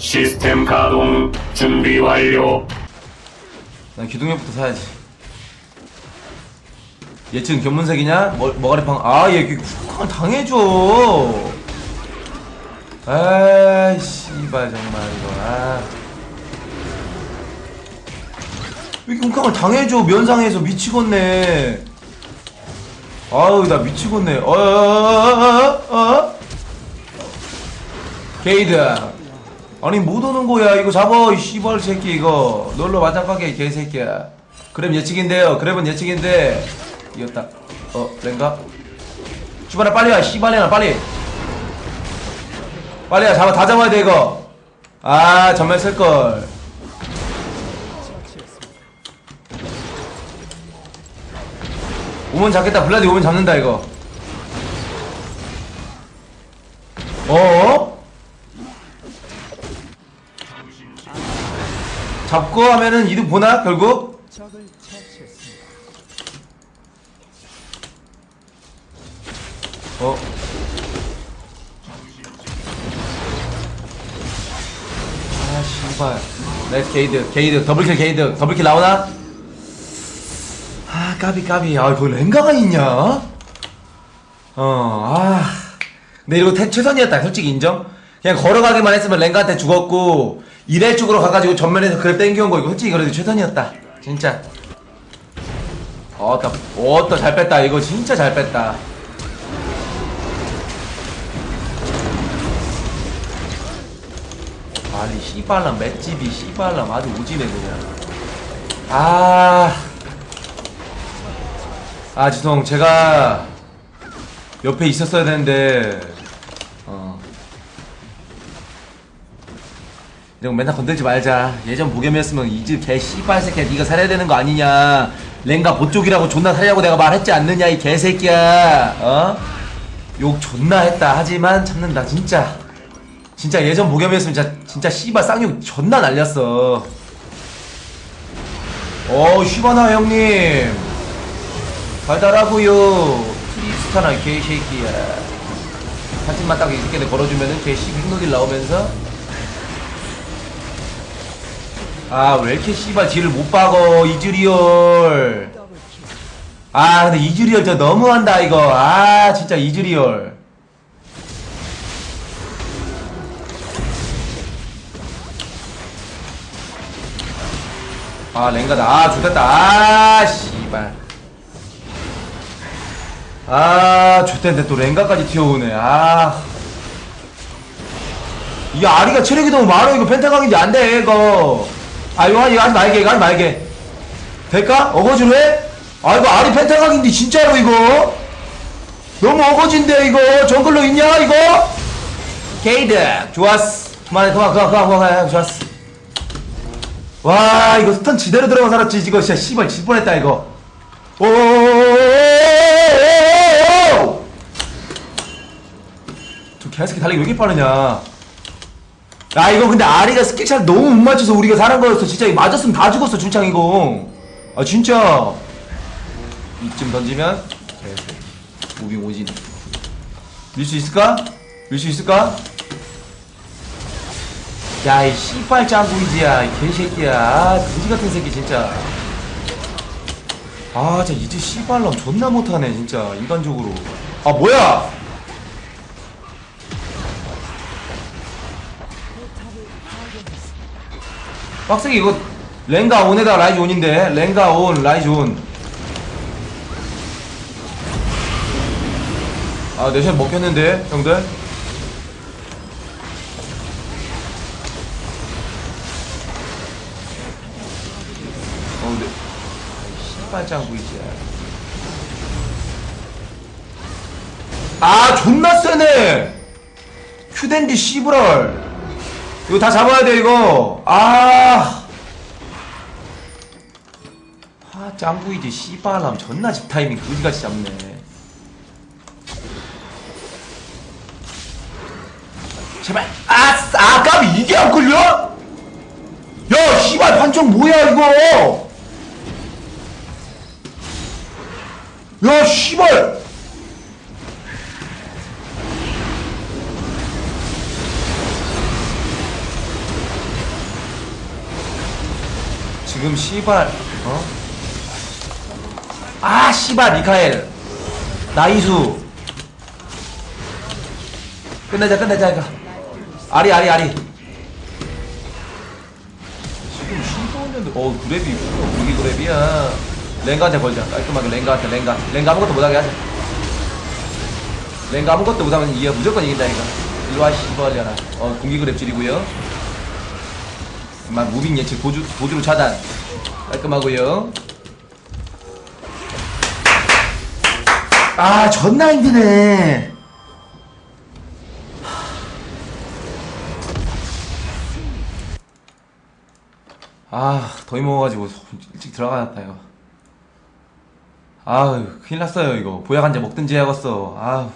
시스템 가동 준비 완료. 난 기둥력부터 사야지. 예측 견문색이냐? 머, 머가리 방, 아, 얘 후캉을 당해줘. 에이, 씨발, 정말 이거. 아. 왜 이렇게 후캉을 당해줘? 면상에서 미치겠네. 아우, 나 미치겠네. 어, 어, 어, 어, 어, 어, 어? 게이드. 아니 못 오는 거야. 이거 잡아 이 씨발 새끼 이거. 놀러 와장하게 개새끼야. 그럼 예측인데요. 그래은 예측인데. 이겼다. 어 랭가? 주발아 빨리 와. 씨발이나 빨리. 빨리 와. 잡아 다 잡아야 돼 이거. 아 전멸 쓸걸. 오면 잡겠다. 블라디 오면 잡는다 이거. 어어? 잡고 하면은 이득 보나 결국? 어. 아 신발. 나이스 네, 게이드 게이드 더블킬 게이드 더블킬 나오나? 아 까비 까비 아그 랭가가 있냐? 어아 근데 이거 최선이었다 솔직히 인정? 그냥 걸어가기만 했으면 랭가한테 죽었고 이래 쪽으로 가가지고 전면에서 그래 땡겨온 거 이거 솔직히 그래도 최선이었다. 진짜. 어따 어따 잘 뺐다. 이거 진짜 잘 뺐다. 아니 씨발라 맷집이 씨발람. 아주 오지네 그냥. 아... 아 죄송. 제가 옆에 있었어야 되는데 이런 거 맨날 건들지 말자. 예전 보겸이었으면 이 집 개 씨발 새끼야 네가 살아야 되는 거 아니냐. 랭가 보쪽이라고 존나 살려고 내가 말했지 않느냐 이 개새끼야. 어? 욕 존나 했다. 하지만 참는다 진짜. 진짜 예전 보겸이었으면 진짜 진짜 씨발 쌍욕 존나 날렸어. 어 슈바나 형님 달달하고요 트리스타나 개새끼야 사진만 딱 이렇게 걸어주면은 개씨 흰노딜 나오면서 아 왜 이렇게 씨발 뒤를 못 박어 이즈리얼. 아 근데 이즈리얼 진짜 너무한다 이거. 아 진짜 이즈리얼. 아 랭가다 아 좋됐다. 아 씨발. 아 좋됐는데 또 랭가까지 튀어오네. 아 이 아리가 체력이 너무 많아. 이거 펜타강인지 안돼 이거. 아 이거 이거 하지 말게 이거 하지 말게 될까? 어거지로 해? 아이고 아리 펜타각인데 진짜로 이거 너무 어거진데 이거 정글로 있냐 이거? 게이드 좋았어 그만해 그만 그만 그만 그만, 그만 좋았어 와 이거 스턴 지대로 들어가 살았지 이거 진짜 씨발 질 뻔했다 이거 오오오오오오오저 개새끼 달리기 왜 이렇게 빠르냐 아 이거 근데 아리가 스킬샷 너무 못 맞춰서 우리가 사는 거였어. 진짜 이거 맞았으면 다 죽었어 준창 이거. 아 진짜. 이쯤 던지면. 무빙 오진. 밀 수 있을까? 밀 수 있을까? 야이 씨발 짱구이지야 이 개새끼야. 아 그지 같은 새끼 진짜. 아 진짜 이제 씨발놈 존나 못하네 진짜 인간적으로. 아 뭐야 빡세게 이거 랭가 온에다 라이즈 온인데 랭가 온 라이즈 온아 아, 내샷 먹혔는데 형들? 어 근데 씨발 짱구이지야 아 존나 세네! 큐댄디 씨브럴 이거 다 잡아야 돼 이거. 아. 아, 짱구이지. 씨발람 존나 집 타이밍 그지같이 잡네. 제발. 아싸 아 까비. 이게 안 걸려? 야 씨발 판정 뭐야 이거? 야 씨발 지금 씨발 어? 아 씨발 미카엘. 나이수. 끝내자 끝내자 이거. 아리 아리 아리. 지금 신도했는데 어 그랩이 무기 그랩이야. 랭가한테 걸자. 깔끔하게 랭가한테 랭가. 랭가 아무것도 못하게 하자. 랭가 아무것도 못하면 이겨 무조건 이긴다니까. 일로와 씨발려라 어 공기 그랩 줄이고요 막 무빙 예측 보주, 보주로 차단. 깔끔하고요. 아 존나 힘드네. 아 더위 먹어가지고 일찍 들어가야겠다 이거 아유 큰일 났어요 이거. 보약 한잔 먹든지 해야겠어. 아우